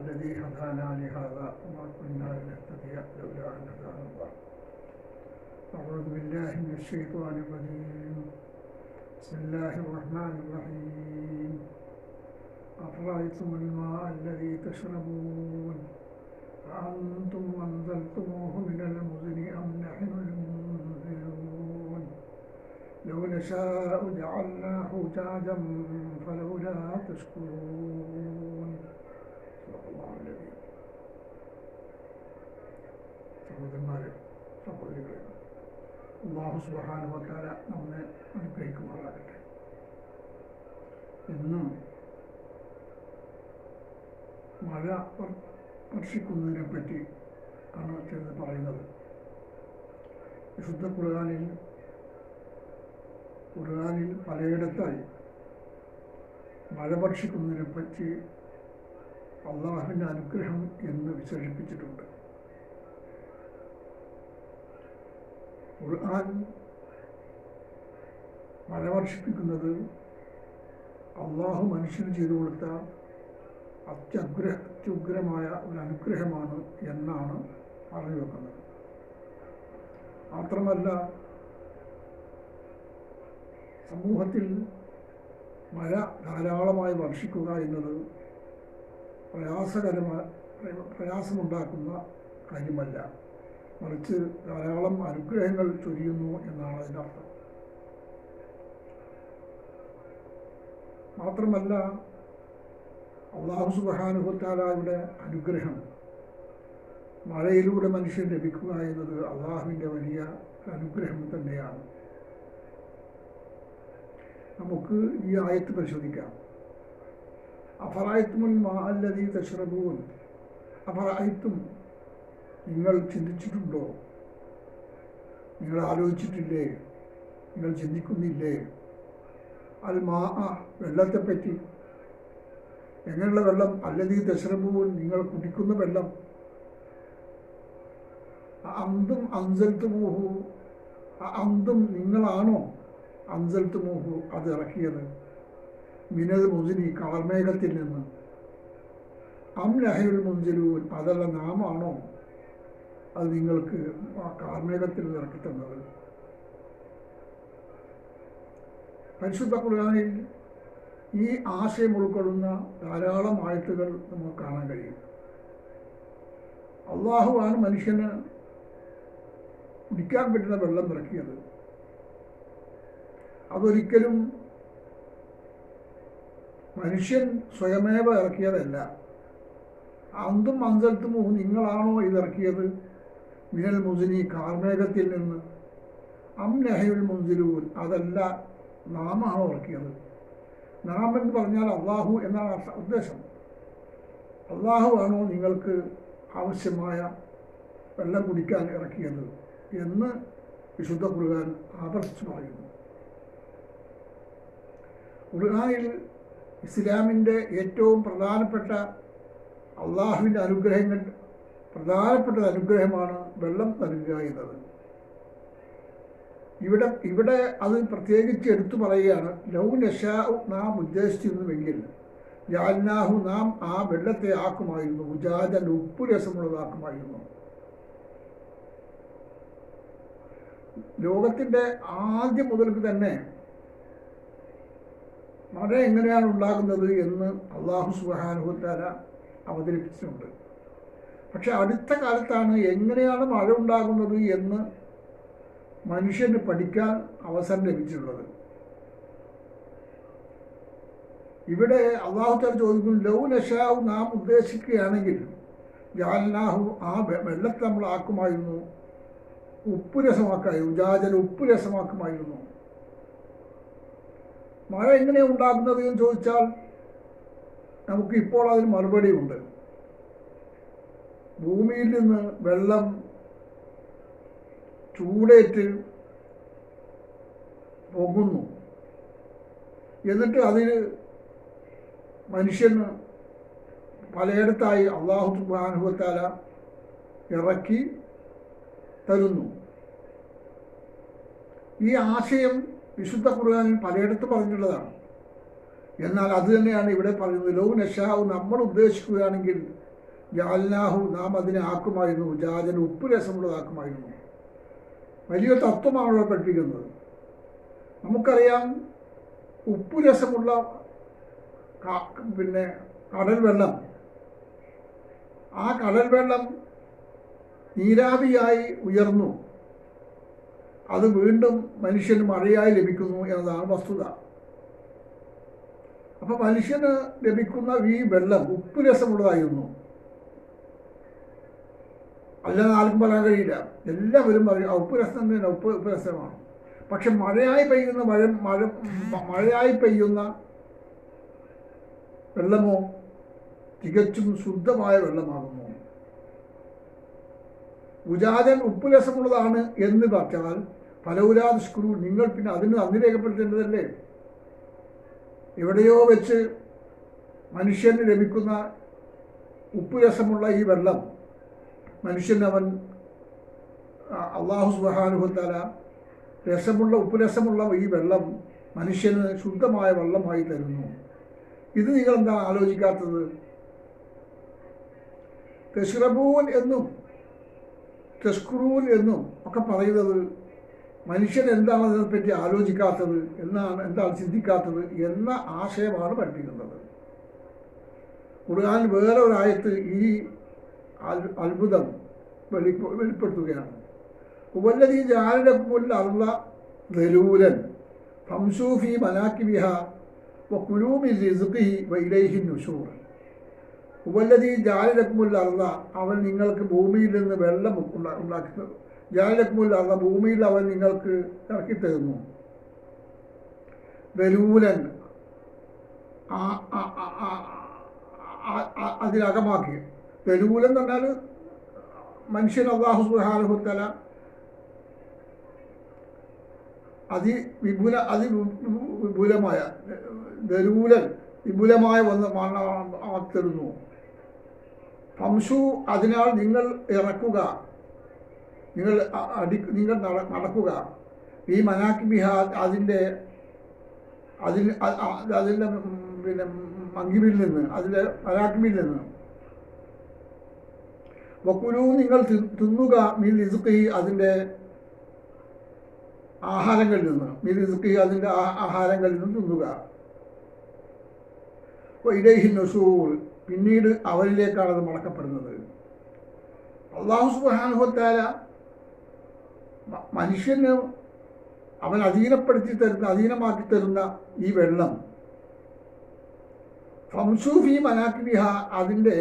الذي هدانا لهذا وما كنا لنهتدي لولا أن هدانا الله أعوذ بالله من الشيطان الرجيم. بسم الله الرحمن الرحيم. أفرأيتم الماء الذي تشربون؟ أأنتم أنزلتموه من المزن أم نحن المنزلون لو نشاء جعلناه جاجا فلولا تشكرون. സഹോദരന്മാരെ സഹോദരികളെ. അള്ളാഹു സുബാനുവത്താല നമ്മെ അനുഗ്രഹിക്കുമാറാകട്ടെ. എന്നും മഴ വർ- വർഷിക്കുന്നതിനെ പറ്റി ആണ് ചെന്ന് പറയുന്നത്. വിശുദ്ധ ഖുർആാനിൽ ഖുർആാനിൽ പലയിടത്തായി മഴ ഭക്ഷിക്കുന്നതിനെ പറ്റി അള്ളാഹുവിന്റെ അനുഗ്രഹം എന്ന് വിശേഷിപ്പിച്ചിട്ടുണ്ട്. ഖുർആൻ പരാമർശിപ്പിക്കുന്നത് അള്ളാഹു മനുഷ്യന് ചെയ്തു കൊടുത്ത അത്യുഗ്ര അത്യുഗ്രമായ ഒരു അനുഗ്രഹമാണ് എന്നാണ് പറഞ്ഞു വെക്കുന്നത്. മാത്രമല്ല സമൂഹത്തിൽ മഴ ധാരാളമായി വർഷിക്കുക എന്നത് പ്രയാസകരമായ പ്രയാസമുണ്ടാക്കുന്ന കാര്യമല്ല. മറിച്ച് ധാരാളം അനുഗ്രഹങ്ങൾ ചൊരിയുന്നു എന്നാണ് അതിന്റെ അർത്ഥം. മാത്രമല്ല അള്ളാഹു സുബാനുഭത്താലായുടെ അനുഗ്രഹം മഴയിലൂടെ മനുഷ്യൻ ലഭിക്കുക എന്നത് അള്ളാഹുവിന്റെ വലിയ അനുഗ്രഹം തന്നെയാണ്. നമുക്ക് ഈ ആയത്ത് പരിശോധിക്കാം. അഫറായത്തുമുൽ മാല്ലതി തഷ്റബൂൻ. അഫറായത്തും നിങ്ങൾ ചിന്തിച്ചിട്ടുണ്ടോ? നിങ്ങൾ ആലോചിച്ചിട്ടില്ലേ? നിങ്ങൾ ചിന്തിക്കുന്നില്ലേ? അത് മാ വെള്ളത്തെപ്പറ്റി എങ്ങനെയുള്ള വെള്ളം? അല്ലെങ്കിൽ ദശരഭൂവൻ നിങ്ങൾ കുടിക്കുന്ന വെള്ളം? അന്തും അഞ്ചൽത്തുമോഹു അന്തും നിങ്ങളാണോ അഞ്ചൽത്തുമോഹു അത് ഇറക്കിയത്? മിനൽ മുസിനി കാർമേഘത്തിൽ നിന്ന്. അം ലഹയുൽ മുഞ്ചലൂൻ അതല്ല നാമാണോ അത് നിങ്ങൾക്ക് ആ കാർമേഘത്തിൽ ഇറക്കി തന്നത് പരിശുദ്ധ കുറാനിൽ ഈ ആശയം ഉൾക്കൊള്ളുന്ന ധാരാളം ആയത്തുകൾ നമുക്ക് കാണാൻ കഴിയും. അള്ളാഹുവാണ് മനുഷ്യന് കുടിക്കാൻ പറ്റുന്ന വെള്ളം ഇറക്കിയത് അതൊരിക്കലും മനുഷ്യൻ സ്വയമേവ ഇറക്കിയതല്ല. അന്തും അന്തൽത്തും നിങ്ങളാണോ ഇതിറക്കിയത് മിനൽ മുസിനി കാർമേഘത്തിൽ നിന്ന്. അം നഹയുൽ മുൻസിലൂൻ. അതല്ല നാമാണ് ഉറക്കിയത്. നാം എന്ന് പറഞ്ഞാൽ അള്ളാഹു എന്നാണ് ഉദ്ദേശം. അള്ളാഹു ആണോ നിങ്ങൾക്ക് ആവശ്യമായ വെള്ളം കുടിക്കാൻ ഇറക്കിയത് എന്ന് വിശുദ്ധ ഖുർആൻ ആവർത്തിച്ചു പറയുന്നു. ഖുർആനിൽ ഇസ്ലാമിന്റെ ഏറ്റവും പ്രധാനപ്പെട്ട അള്ളാഹുവിന്റെ അനുഗ്രഹങ്ങൾ പ്രധാനപ്പെട്ട അനുഗ്രഹമാണ് വെള്ളം നൽകുക എന്നത്. ഇവിടെ ഇവിടെ അത് പ്രത്യേകിച്ച് എടുത്തു പറയുകയാണ് ലൗ നഷാഉ നാം ഉദ്ദേശിച്ചിരുന്നുവെങ്കിൽ ജാൽനാഹു നാം ആ വെള്ളത്തെ ആക്കുമായിരുന്നു ഉജാജൻ ഉപ്പു രസമുള്ളതാക്കുമായിരുന്നു. ലോകത്തിന്റെ ആദ്യം മുതൽക്ക് തന്നെ മഴ എങ്ങനെയാണ് ഉണ്ടാകുന്നത് എന്ന് അള്ളാഹു സുഹാനുഭവത്താര അവതരിപ്പിച്ചിട്ടുണ്ട്. പക്ഷെ അടുത്ത കാലത്താണ് എങ്ങനെയാണ് മഴ ഉണ്ടാകുന്നത് എന്ന് മനുഷ്യന് പഠിക്കാൻ അവസരം ലഭിച്ചിട്ടുള്ളത്. ഇവിടെ അള്ളാഹുത്താൽ ചോദിക്കുന്നു ലൗ നഷാവ് നാം ഉദ്ദേശിക്കുകയാണെങ്കിൽ ജാൽനാഹു ആ വെള്ളത്തെ നമ്മൾ ആക്കുമായിരുന്നു. ഉപ്പ് രസമാക്കായിരുന്നു. ഉജാജൽ ഉപ്പ് രസമാക്കുമായിരുന്നു. മഴ എങ്ങനെയാണ് ഉണ്ടാകുന്നത് എന്ന് ചോദിച്ചാൽ നമുക്ക് ഇപ്പോൾ അതിന് മറുപടിയുണ്ട്. ഭൂമിയിൽ നിന്ന് വെള്ളം ചൂടേറ്റ് പൊങ്ങുന്നു. എന്നിട്ട് അതിൽ മനുഷ്യന് പലയിടത്തായി അള്ളാഹു സുബാനുഭവത്താല ഇറക്കി തരുന്നു. ഈ ആശയം വിശുദ്ധ ഖുർആാനിൽ പലയിടത്ത് പറഞ്ഞിട്ടുള്ളതാണ്. എന്നാൽ അത് തന്നെയാണ് ഇവിടെ പറയുന്നത്. ലോ നഷാവ് നമ്മൾ ഉദ്ദേശിക്കുകയാണെങ്കിൽ ജാൽനാഹു നാം അതിനെ ആക്കുമായിരുന്നു. ജാതിന് ഉപ്പ് രസമുള്ളതാക്കുമായിരുന്നു വലിയ തത്വമാണ് ഇവിടെ പഠിപ്പിക്കുന്നത്. നമുക്കറിയാം ഉപ്പ് രസമുള്ള പിന്നെ കടൽ വെള്ളം. ആ കടൽ വെള്ളം നീരാവിയായി ഉയർന്നു. അത് വീണ്ടും മനുഷ്യന് മഴയായി ലഭിക്കുന്നു എന്നതാണ് വസ്തുത. അപ്പൊ മനുഷ്യന് ലഭിക്കുന്ന ഈ വെള്ളം ഉപ്പ് രസമുള്ളതായിരുന്നു. അല്ലാതെ ആർക്കും പറയാൻ കഴിയില്ല. എല്ലാവരും പറയും "ആ, ഉപ്പ് രസം തന്നെ ഉപ്പ് ഉപ്പ് രസമാണ്. പക്ഷെ മഴയായി പെയ്യുന്ന മഴ മഴ മഴയായി പെയ്യുന്ന വെള്ളമോ തികച്ചും ശുദ്ധമായ വെള്ളമാകുന്നു ഉജാതൻ ഉപ്പ് രസമുള്ളതാണ് എന്ന് പറഞ്ഞാൽ ഫലൗരാത് സ്ക്രൂ നിങ്ങൾ പിന്നെ അതിന് നന്ദി രേഖപ്പെടുത്തേണ്ടതല്ലേ? എവിടെയോ വെച്ച് മനുഷ്യന് ലഭിക്കുന്ന ഉപ്പ് രസമുള്ള ഈ വെള്ളം മനുഷ്യൻ അവൻ അള്ളാഹു സുബാനുഭത്താല രസമുള്ള ഉപ്പ് രസമുള്ള ഈ വെള്ളം മനുഷ്യന് ശുദ്ധമായ വെള്ളമായി തരുന്നു. ഇത് നിങ്ങൾ എന്താ ആലോചിക്കാത്തത്? തെഷ്റബൂൻ എന്നും തെസ്ക്രൂൻ എന്നും ഒക്കെ പറയുന്നത് മനുഷ്യൻ എന്താണ് പറ്റി ആലോചിക്കാത്തത് എന്നാണ് എന്താണ് ചിന്തിക്കാത്തത് എന്ന ആശയമാണ് പഠിപ്പിക്കുന്നത്. ഖുർആൻ വേറെ ഒരായത്ത് ഈ അത്ഭുതം വെളിപ്പ വെളിപ്പെടുത്തുകയാണ്. ഉപല്ലതി ജാലക്കുമുല്ല അള്ള ദലൂലൻ ഫംസൂഫി മനാക്കിബിഹ വക്കുലൂമി റിസുഖി വൈലൈഹി നുഷൂർ. ഉപല്ലതി ജാലക്കുമുല്ല അള്ള അവൻ നിങ്ങൾക്ക് ഭൂമിയിൽ നിന്ന് വെള്ളം ഉണ്ടാ- ഉണ്ടാക്കി ജാലക്കുമുല്ല അള്ള ഭൂമിയിൽ അവൻ നിങ്ങൾക്ക് ഇറക്കി തരുന്നു ദലൂലൻ ആ- ദലൂലൻ എന്ന് പറഞ്ഞാൽ മനുഷ്യൻ അള്ളാഹു സുഹാനുഹുത്തല അതി വിപുല അതി വിപുലമായ വന്ന് മരണമാക്കരുന്നു ഫംസു അതിനാൽ നിങ്ങൾ ഇറക്കുക നിങ്ങൾ അടി നിങ്ങൾ നടക്കുക ഈ മനാക്കി ബിഹാർ അതിന്റെ അതിന് അ- അ- അതിന്റെ പിന്നെ മങ്കിമിൽ നിന്ന് അതിന്റെ മനാക്കിമിൽ നിന്ന് വക്കുലു നിങ്ങൾ തിന്നുക മീൻ റിസുക്കി അതിന്റെ ആഹാരങ്ങളിൽ നിന്ന്. മീൻ റിസുക്കി അതിന്റെ ആഹാരങ്ങളിൽ നിന്ന് തിന്നുക. ഇലൈഹി നസൂർ പിന്നീട് അവരിലേക്കാണ് അത് മടക്കപ്പെടുന്നത്. അള്ളാഹു സുബാനുഹത്താല മനുഷ്യന് അവൻ അധീനപ്പെടുത്തി തരുന്ന അധീനമാക്കി തരുന്ന ഈ വെള്ളം. ഫംസൂഫി മനാക്കിബിഹ അതിന്റെ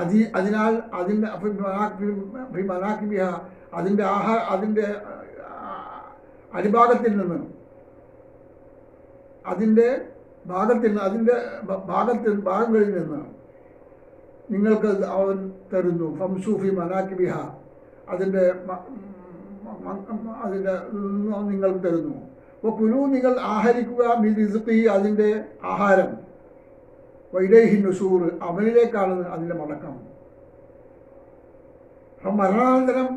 അതി അതിനാൽ അതിന്റെ മനാക്കിബിഹ അതിന്റെ ആഹാ അതിന്റെ അടിഭാഗത്തിൽ നിന്ന് അതിന്റെ ഭാഗത്തിൽ നിന്ന് അതിന്റെ ഭാഗത്തിൽ ഭാഗങ്ങളിൽ നിന്ന് നിങ്ങൾക്ക് അവൻ തരുന്നു. ഫംസൂഫി മനാക്കിബിഹ അതിന്റെ അതിന്റെ നിങ്ങൾക്ക് തരുന്നു. അപ്പോൾ കുരു നിങ്ങൾ ആഹരിക്കുക മി റിസുഖി അതിന്റെ ആഹാരം. വൈലേഹി നുസൂർ അവനിലേക്കാണ് അതിന്റെ മടക്കം. അപ്പം മരണാനന്തരം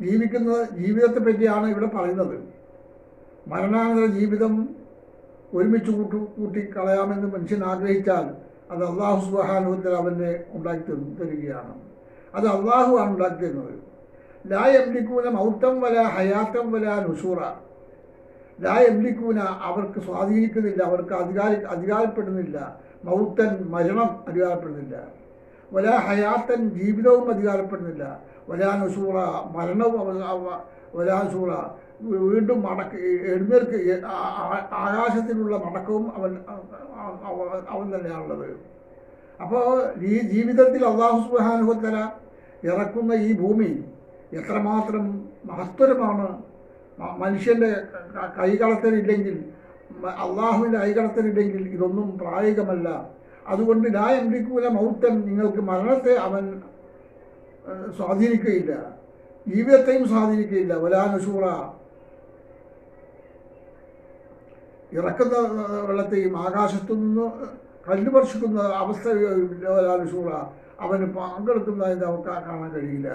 ജീവിക്കുന്ന ജീവിതത്തെ പറ്റിയാണ് ഇവിടെ പറയുന്നത്. മരണാനന്തര ജീവിതം ഒരുമിച്ച് കൂട്ടു കൂട്ടി കളയാമെന്ന് മനുഷ്യൻ ആഗ്രഹിച്ചാൽ അത് അള്ളാഹു സുബാനുഭവത്തിൽ അവനെ ഉണ്ടാക്കി തരും തരികയാണ്. അത് അള്ളാഹു ആണ് ഉണ്ടാക്കി തരുന്നത്. ലാ എംലിക്കൂന മൗത്തം വല ഹയാത്തം വല നുസൂറ. ലാ എംലിക്കൂന അവർക്ക് സ്വാധീനിക്കുന്നില്ല അവർക്ക് അധികാരി അധികാരപ്പെടുന്നില്ല. മൗത്തൻ മരണം അധികാരപ്പെടുന്നില്ല. വല ഹയാത്തൻ ജീവിതവും അധികാരപ്പെടുന്നില്ല. വലാ നസൂറ മരണവും വലാ നസൂറ വീണ്ടും മടക്ക് എഴുന്നേൽക്ക് ആകാശത്തിലുള്ള മടക്കവും അവൻ അവ- അവൻ തന്നെയാണുള്ളത്. അപ്പോൾ ഈ ജീവിതത്തിൽ അള്ളാഹു സുബാനുഭവത്തര ഇറക്കുന്ന ഈ ഭൂമി എത്രമാത്രം മഹത്തരമാണ് മനുഷ്യന്റെ ക- കൈകടത്തലില്ലെങ്കിൽ മ- അള്ളാഹുവിന്റെ ഐകണത്തിനിടയിൽ ഇതൊന്നും പ്രായോഗികമല്ല. അതുകൊണ്ട് ലാ എംബിക്കൂല മൗത്തൻ നിങ്ങൾക്ക് മരണത്തെ അവൻ സ്വാധീനിക്കുകയില്ല. ജീവിതത്തെയും സ്വാധീനിക്കുകയില്ല. വലാനുഷൂറ ഇറക്കുന്ന വെള്ളത്തെയും ആകാശത്തു നിന്ന് കല്ല് വർഷിക്കുന്ന അവസ്ഥ വലാനുഷൂറ അവന് പങ്കെടുക്കുന്നതായി നമുക്ക് കാണാൻ കഴിയില്ല.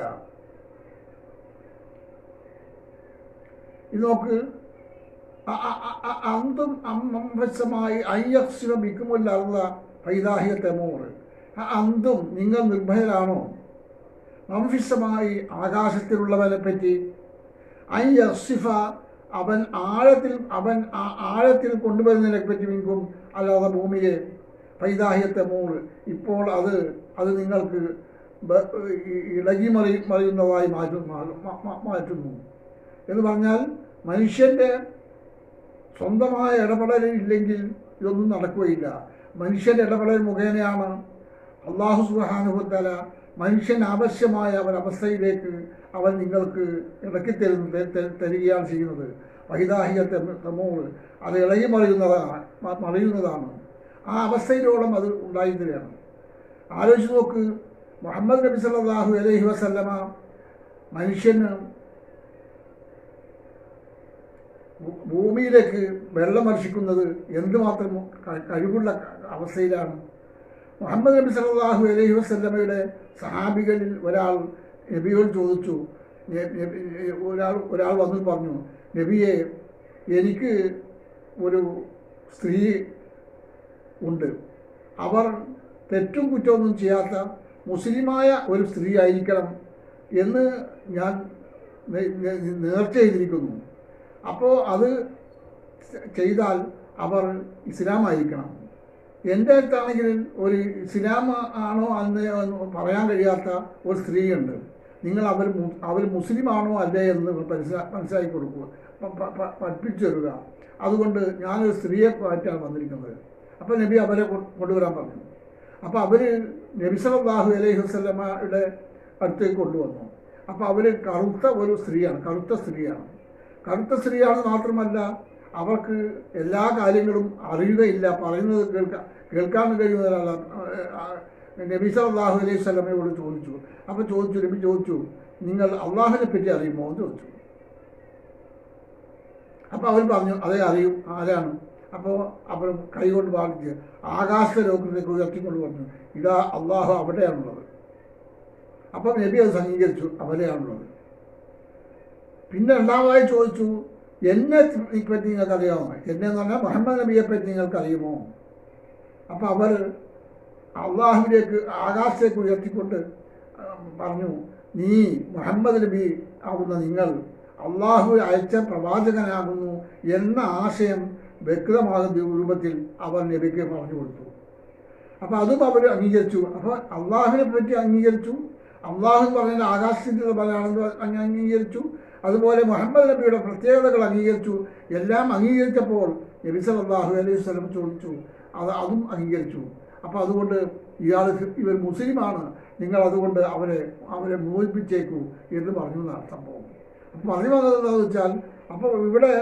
ഇത് നോക്ക്. അന്തും അമ്പസമായി അയ്യക്സിവ ബിക്കുമല്ല തെമോർ. ആ അന്തും നിങ്ങൾ നിർഭയരാണോ? മംഫിസമായി ആകാശത്തിലുള്ളവനെ പറ്റി അയ്യസിഫ യസിഫ അവൻ ആഴത്തിൽ അവൻ ആ ആഴത്തിൽ കൊണ്ടുവരുന്നതിനെ പറ്റി മിങ്കും അല്ലാതെ ഭൂമിയെ പൈതാഹ്യത്തെ മൂൾ ഇപ്പോൾ അത് അത് നിങ്ങൾക്ക് ഇളകി മറി മറിയുന്നതായി മാറ്റും മാ- മാ- മാറ്റുന്നു. എന്ന് പറഞ്ഞാൽ മനുഷ്യന്റെ സ്വന്തമായ ഇടപെടൽ ഇല്ലെങ്കിൽ ഇതൊന്നും നടക്കുകയില്ല. മനുഷ്യന്റെ ഇടപെടൽ മുഖേനയാണ്. അള്ളാഹു സുഹാനുഭവത്തല മനുഷ്യൻ ആവശ്യമായ ഒരവസ്ഥയിലേക്ക് അവൻ നിങ്ങൾക്ക് ഇറക്കി തരുന്ന തരികയാണ് ചെയ്യുന്നത്. വൈദാഹിക തമോൾ അത് ഇളകി മറിയുന്നതാണ് മറിയുന്നതാണ്. ആ അവസ്ഥയിലോളം അത് ഉണ്ടായിരുന്നതാണ് ആലോചിച്ച് നോക്ക്. മുഹമ്മദ് നബി സല്ലല്ലാഹു അലൈഹി വസല്ലമ മനുഷ്യന് ഭൂമിയിലേക്ക് വെള്ളം വർഷിക്കുന്നത് എന്തുമാത്രം കഴിവുള്ള അവസ്ഥയിലാണ്. മുഹമ്മദ് നബി സല്ലല്ലാഹു അലൈഹി വസല്ലമയുടെ സഹാബികളിൽ ഒരാൾ നബിയോട് ചോദിച്ചു ഒരാൾ ഒരാൾ വന്നു പറഞ്ഞു നബിയെ എനിക്ക് ഒരു സ്ത്രീ ഉണ്ട്. അവർ തെറ്റും കുറ്റമൊന്നും ചെയ്യാത്ത മുസ്ലിമായ ഒരു സ്ത്രീ ആയിരിക്കണം എന്ന് ഞാൻ നേർച്ച ചെയ്തിരിക്കുന്നു. അപ്പോൾ അത് ചെയ്താൽ അവർ ഇസ്ലാം ആയിരിക്കണം എന്റെ അടുത്താണെങ്കിൽ ഒരു ഇസ്ലാം ആണോ അന്ന് പറയാൻ കഴിയാത്ത ഒരു സ്ത്രീയുണ്ട്. നിങ്ങൾ അവർ അവർ മുസ്ലിം ആണോ അല്ലേ എന്ന് മനസ്സിലാ മനസ്സിലാക്കി കൊടുക്കുക. പഠിപ്പിച്ചു തരിക. അതുകൊണ്ട് ഞാനൊരു സ്ത്രീയെ മാറ്റാണ് വന്നിരിക്കുന്നത്. അപ്പോൾ നബി അവരെ കൊണ്ടുവരാൻ പറഞ്ഞു. അപ്പോൾ അവർ നബി സല്ലല്ലാഹു അലൈഹി വസല്ലമയുടെ അടുത്തേക്ക് കൊണ്ടുവന്നു. അപ്പോൾ അവർ കറുത്ത ഒരു സ്ത്രീയാണ് കറുത്ത സ്ത്രീയാണ്. കറുത്ത സ്ത്രീയാണ് മാത്രമല്ല അവർക്ക് എല്ലാ കാര്യങ്ങളും അറിയുകയില്ല. പറയുന്നത് കേൾക്കാൻ കേൾക്കാൻ കഴിയുന്നതല്ല. നബീസ അള്ളാഹു അലൈഹി സ്വലമയോട് ചോദിച്ചു. അപ്പോൾ ചോദിച്ചു നബി ചോദിച്ചു നിങ്ങൾ അള്ളാഹിനെ പറ്റി അറിയുമോ? എന്ന് ചോദിച്ചു. അപ്പോൾ അവർ പറഞ്ഞു അതേ അറിയും. ആരാണ്? അപ്പോൾ അവർ കൈകൊണ്ട് വാങ്ങിച്ച് ആകാശ ലോകത്തേക്ക് ഉയർത്തിക്കൊണ്ട് പറഞ്ഞു ഇതാ അള്ളാഹു അവിടെയാണുള്ളത്. അപ്പം നബി അത് അംഗീകരിച്ചു അവിടെയാണുള്ളത് പിന്നെ രണ്ടാമതായി ചോദിച്ചു എന്നെ പറ്റി നിങ്ങൾക്ക് അറിയാമോ എന്നെ എന്ന് പറഞ്ഞാൽ മുഹമ്മദ് നബിയെ പറ്റി നിങ്ങൾക്ക് അറിയുമോ അപ്പോൾ അവർ അള്ളാഹുവിലേക്ക് ആകാശത്തേക്ക് ഉയർത്തിക്കൊണ്ട് പറഞ്ഞു നീ മുഹമ്മദ് നബി ആകുന്ന നിങ്ങൾ അള്ളാഹു അയച്ച പ്രവാചകനാകുന്നു എന്ന ആശയം വ്യക്തമാകുന്ന രൂപത്തിൽ അവർ നബിക്ക് പറഞ്ഞു കൊടുത്തു. അപ്പോൾ അതും അവർ അംഗീകരിച്ചു. അപ്പോൾ അള്ളാഹുവിനെ പറ്റി അംഗീകരിച്ചു. അള്ളാഹു എന്ന് പറഞ്ഞാൽ ആകാശത്തിന്റെ പലയാണെന്ന് അങ്ങ് അംഗീകരിച്ചു. അതുപോലെ മുഹമ്മദ് നബിയുടെ പ്രത്യേകതകൾ അംഗീകരിച്ചു. എല്ലാം അംഗീകരിച്ചപ്പോൾ നബി സല്ലല്ലാഹു അലൈഹി സ്വലം ചോദിച്ചു അത് അതും അംഗീകരിച്ചു. അപ്പോൾ അതുകൊണ്ട് ഇയാൾ ഇവർ മുസ്ലിമാണ്. നിങ്ങൾ അതുകൊണ്ട് അവരെ അവരെ മോചിപ്പിച്ചേക്കൂ എന്ന് പറഞ്ഞു എന്നാണ് സംഭവം. പറഞ്ഞു വന്നത് എന്താണെന്ന് വെച്ചാൽ അപ്പോൾ ഇവിടെ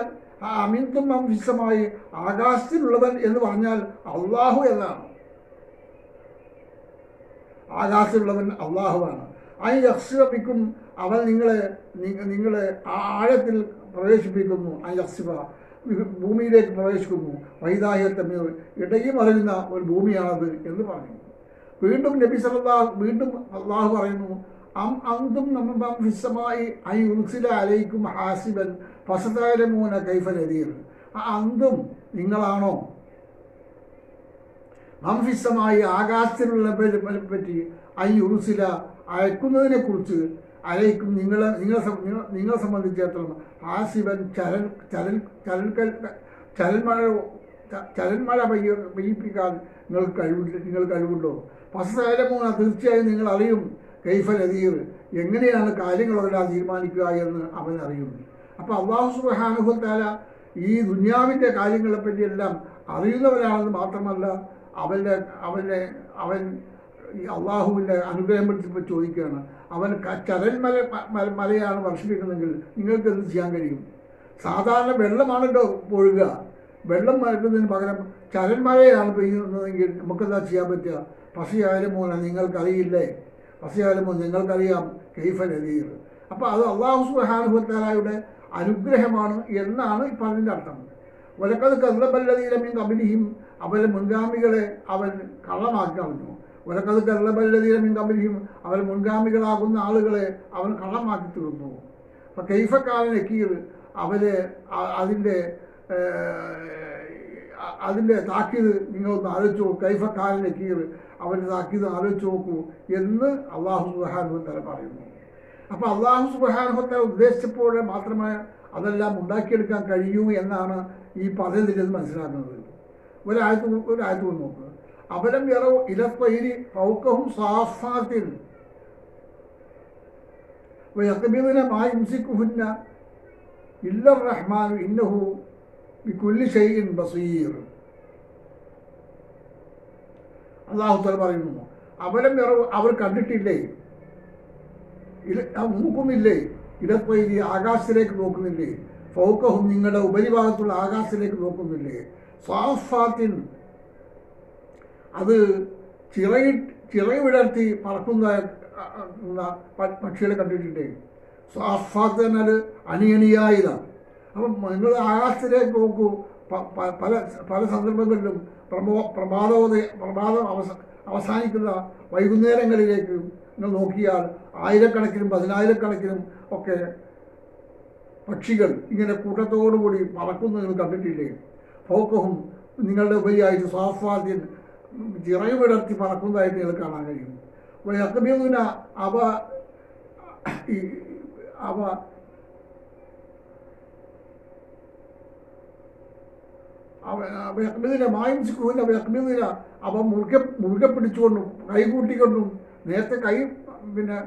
ആ അമിന്തും അംശമായി ആകാശത്തിലുള്ളവൻ എന്ന് പറഞ്ഞാൽ അള്ളാഹു എന്നാണ്. ആകാശത്തിലുള്ളവൻ അള്ളാഹുവാണ്. ആ യക്ഷിപ്പിക്കും അവൻ നിങ്ങളെ നിങ്ങളെ ആ ആഴത്തിൽ പ്രവേശിപ്പിക്കുന്നു. യക്ഷിഫ ഭൂമിയിലേക്ക് പ്രവേശിക്കുന്നു. വൈദാഹ്യത്തമ്മ ഇടയിൽ മറിയുന്ന ഒരു ഭൂമിയാണത് എന്ന് പറഞ്ഞു വീണ്ടും നബി സല്ലാ വീണ്ടും അള്ളാഹു പറയുന്നു അം അന്തും നമ്മം ഫിസ്സമായി ഐ ഉൽസില അലൈക്കും ഹാസിബൻ ഫസതാരമൂന കൈഫ നദീർ. ആ അന്തും നിങ്ങളാണോ? മംഫിസമായി ആകാശത്തിലുള്ള പറ്റി ഐ ഉറുസില അയക്കുന്നതിനെ അയക്കും നിങ്ങളെ നിങ്ങളെ നിങ്ങളെ സംബന്ധിച്ചിടത്തോളം സംബന്ധിച്ചിടത്തോളം ആസിബൻ ചരൽ ചരൽ ചരൽക്കൽ ചരൽമഴ ച- ചരൽമഴ പെയ്യ പെയ്യിപ്പിക്കാൻ നിങ്ങൾക്ക് കഴിവില്ല നിങ്ങൾ കഴിവുണ്ടോ? പസേരമൂന്ന തീർച്ചയായും നിങ്ങൾ അറിയും കൈഫൽ അതീർ എങ്ങനെയാണ് കാര്യങ്ങളെല്ലാം തീരുമാനിക്കുക എന്ന് അവൻ അറിയും. അപ്പോൾ അള്ളാഹു താല ഈ ദുന്യാവിന്റെ കാര്യങ്ങളെപ്പറ്റിയെല്ലാം അറിയുന്നവരാണെന്ന് മാത്രമല്ല അവന്റെ അവന്റെ അവൻ ഈ അള്ളാഹുവിന്റെ അനുഗ്രഹം പിടിച്ചപ്പോൾ ചോദിക്കുകയാണ്. അവൻ ചരൽ മല മലയാണ് വർഷിപ്പിക്കുന്നതെങ്കിൽ നിങ്ങൾക്ക് എന്ത് ചെയ്യാൻ കഴിയും? സാധാരണ വെള്ളമാണല്ലോ പൊഴുക വെള്ളം മരക്കുന്നതിന് പകരം ചരൽ മഴയാണ് പെയ്യുന്നതെങ്കിൽ നമുക്കെന്താ ചെയ്യാൻ പറ്റുക? പസിയായാലും മോനെ നിങ്ങൾക്കറിയില്ലേ? പസിയായാലും നിങ്ങൾക്കറിയാം. കെയ്ഫ നദീർ അപ്പോൾ അത് അള്ളാഹു സുഹാനുഭവത്താലായുടെ അനുഗ്രഹമാണ് എന്നാണ് ഈ പറഞ്ഞതിന്റെ അർത്ഥം. ഒലക്കത് കല്ലബല്ലതീരമീൻ കമ്പനിയും അവരെ മുൻഗാമികളെ അവൻ കള്ളമാക്കി കളഞ്ഞു. ഒലക്കത് കല്ലബല്ലതീരമീൻ കബലിഹിം. അവർ മുൻഗാമികളാകുന്ന ആളുകളെ അവൻ കള്ളമാക്കി തീർന്നു അപ്പം കെയ്ഫക്കാരൻ നക്കീർ അവരെ അതിന്റെ അതിന്റെ താക്കീത് നിങ്ങളൊന്ന് ആലോചിച്ച് നോക്കൂ. കൈഫക്കാരൻ എക്കീർ അവന്റെ താക്കീത് ആലോചിച്ച് നോക്കൂ എന്ന് അള്ളാഹു സുബാനുഭവത്തല പറയുന്നു. അപ്പോൾ അള്ളാഹു സുബാനുഭവത്തല ഉദ്ദേശിച്ചപ്പോഴെ മാത്രമേ അതെല്ലാം ഉണ്ടാക്കിയെടുക്കാൻ കഴിയൂ എന്നാണ് ഈ പദ്ധതിയിൽ മനസ്സിലാക്കുന്നത് ഒരാഴ്ച ഒരാഴ്ച നോക്കുക അവലം ഇറവ് ഇലത്തൈരി ഫൗക്കഹും സാസാത്തിൻ യക്കബീദിനമായി ഇല്ല റഹ്മാൻ ഇന്നഹു ബിക്കുല്ലി ഷെയ്യിൻ ബസീർ. അള്ളാഹുത്തൽ പറയുന്നു അവലം ഇറവ് അവർ കണ്ടിട്ടില്ലേ? ഇല നോക്കുന്നില്ലേ? ഇടപ്പൈരി ആകാശത്തിലേക്ക് നോക്കുന്നില്ലേ? ഫൗക്കഹും നിങ്ങളുടെ ഉപരിഭാഗത്തുള്ള ആകാശത്തിലേക്ക് നോക്കുന്നില്ലേ? സാഫാത്തിൻ അത് ചിറകി ചിറകി വിടർത്തി പറക്കുന്ന പക്ഷികളെ കണ്ടിട്ടുണ്ട്. സ്വാഫാത്ത് എന്നാൽ അണിയണിയായതാണ് അപ്പം നിങ്ങൾ ആകാശത്തിലേക്ക് നോക്കൂ. പല പല സന്ദർഭങ്ങളിലും പ്രമോ പ്രഭാതോദയ പ്രഭാതം അവസ അവസാനിക്കുന്ന വൈകുന്നേരങ്ങളിലേക്ക് നിങ്ങൾ നോക്കിയാൽ ആയിരക്കണക്കിനും പതിനായിരക്കണക്കിനും ഒക്കെ പക്ഷികൾ ഇങ്ങനെ കൂട്ടത്തോടുകൂടി പറക്കുന്നത് നിങ്ങൾ കണ്ടിട്ടില്ലേ? ഫോക്കഹും നിങ്ങളുടെ ഉപരിയായിട്ട് സ്വാഫാദ്യൻ ചിറക് പറക്കുന്നതായിട്ട് നിങ്ങൾ കാണാൻ കഴിയും. യക്കബീന അവ അവ അവ യക്മിദിനെ മായം അവ യക്മിദിന അവ മുറുകെ മുറുകെ പിടിച്ചുകൊണ്ടും കൈ കൂട്ടിക്കൊണ്ടും നേരത്തെ കൈ പിന്നെ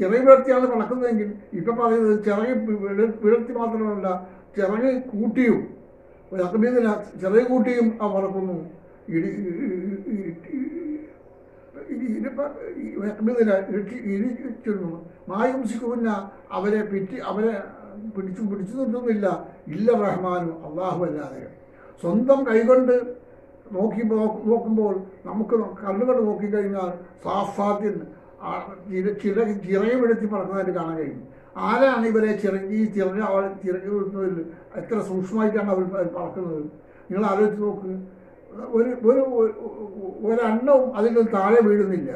ചിറക് വിടർത്തിയാണ് പറക്കുന്നതെങ്കിൽ ഇപ്പം പറയുന്നത് ചിറക് വിട- വിടർത്തി മാത്രമല്ല ചിറക് കൂട്ടിയും യക്മിദിന ചെറിയ കൂട്ടിയും ആ മറക്കുന്നു ഇടി ഇരിച്ചിരുന്നു മായുംസിക്കുന്ന അവരെ പിറ്റി അവരെ പിടിച്ചു പിടിച്ചു നിർത്തുന്നില്ല ഇല്ല റഹ്മാനും അള്ളാഹു അല്ലാതെ സ്വന്തം കൈകൊണ്ട് നോക്കി നോക്കുമ്പോൾ നമുക്ക് കണ്ണുകൊണ്ട് നോക്കിക്കഴിഞ്ഞാൽ സാഫാത്തിൽ ചിറ ചിറയുമെടുത്തി പറക്കുന്നതായിട്ട് കാണാൻ കഴിയും ആരാണ് ഇവരെ ചിറങ്ങി ചിറക് അവൾ ചിറക് വിടുന്നതിൽ? എത്ര സൂക്ഷ്മമായിട്ടാണ് അവർ പറക്കുന്നത്? നിങ്ങൾ ആലോചിച്ച് നോക്ക്. ഒരു ഒരു ഒരെണ്ണവും അതിൽ താഴെ വീഴുന്നില്ല.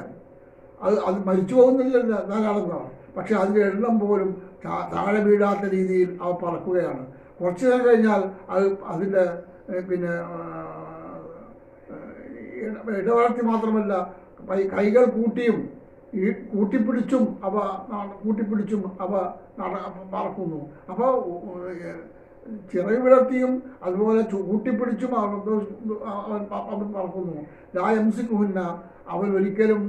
അത് അത് മരിച്ചു പോകുന്നില്ല ധാരാളമാണ് പക്ഷെ അതിന്റെ എണ്ണം പോലും താഴെ വീഴാത്ത രീതിയിൽ അവ പറക്കുകയാണ്. കുറച്ച് നേരം കഴിഞ്ഞാൽ അത് അതിന്റെ പിന്നെ ഇടവളർത്തി മാത്രമല്ല കൈകൾ കൂട്ടിയും ഈ കൂട്ടിപ്പിടിച്ചും അവ കൂട്ടിപ്പിടിച്ചും അവ നട- പറക്കുന്നു അപ്പോൾ ചിറക് വിടർത്തിയും അതുപോലെ കൂട്ടിപ്പിടിച്ചും അവൻ അവൻ പറക്കുന്നു രായംസിക്കുഹന്ന അവൻ ഒരിക്കലും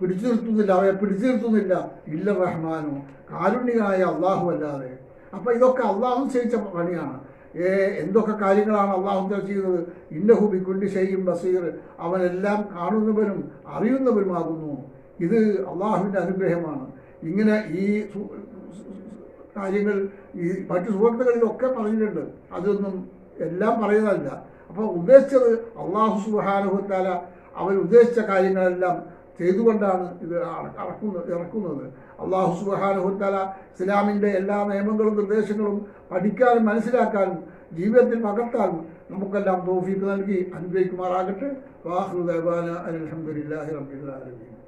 പിടിച്ചു നിർത്തുന്നില്ല അവയെ പിടിച്ചു നിർത്തുന്നില്ല. ഇല്ല റഹ്മാനോ കാരുണ്യനായ അള്ളാഹു അല്ലാതെ. അപ്പോൾ ഇതൊക്കെ അള്ളാഹു ചെയ്യിച്ച പണിയാണ്. എന്തൊക്കെ കാര്യങ്ങളാണ് അള്ളാഹു ചെയ്തത് ഇന്നഹു ബിക്കുല്ലി ഷെയ്യും ബസീർ. അവനെല്ലാം കാണുന്നവനും അറിയുന്നവനുമാകുന്നു ഇത് അള്ളാഹുവിന്റെ അനുഗ്രഹമാണ്. ഇങ്ങനെ ഈ കാര്യങ്ങൾ ഈ മറ്റു സുഹൃത്തുക്കളിലൊക്കെ പറഞ്ഞിട്ടുണ്ട്. അതൊന്നും എല്ലാം പറയുന്നതല്ല. അപ്പോൾ ഉദ്ദേശിച്ചത് അള്ളാഹു സുഹാനുഹത്താല അവൻ ഉദ്ദേശിച്ച കാര്യങ്ങളെല്ലാം ചെയ്തുകൊണ്ടാണ് ഇത് അറക്കുന്നത് ഇറക്കുന്നത്. അള്ളാഹു സുബാനഹുത്തല ഇസ്ലാമിന്റെ എല്ലാ നിയമങ്ങളും നിർദ്ദേശങ്ങളും പഠിക്കാനും മനസ്സിലാക്കാനും ജീവിതത്തിൽ പകർത്താനും നമുക്കെല്ലാം തോഫീക്ക് നൽകി അനുഗ്രഹിക്കുമാറാകട്ടെ. വാഹുദേവാന അലഹമുല്ലാഹി റബ്ബിൽ ആലമീൻ.